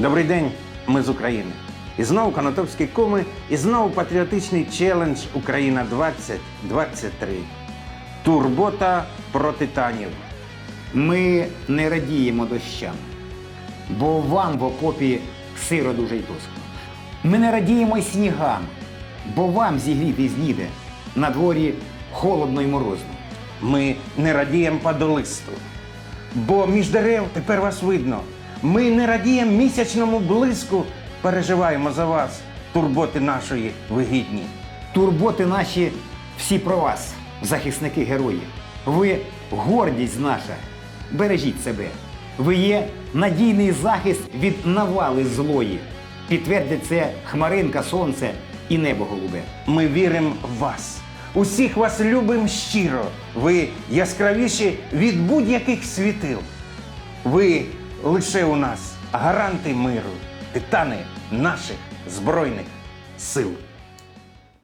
Добрий день, ми з України. І знову Конотопські куми, і знову патріотичний челендж Україна 2023. Турбота про титанів. Ми не радіємо дощам, бо вам в окопі сиро дуже й тоскно. Ми не радіємо й снігам, бо вам зігрітись ніде. На дворі холодно й морозно. Ми не радіємо падолисту, бо між дерев тепер вас видно. Ми не радіємо місячному блиску, переживаємо за вас, турботи нашої вигідні. Турботи наші всі про вас, захисники герої. Ви гордість наша. Бережіть себе. Ви є надійний захист від навали злої. Підтвердять це хмаринка, сонце і небо голубе. Ми віримо в вас. Усіх вас любимо щиро. Ви яскравіші від будь-яких світил. Ви лише у нас гаранти миру, титани наших збройних сил.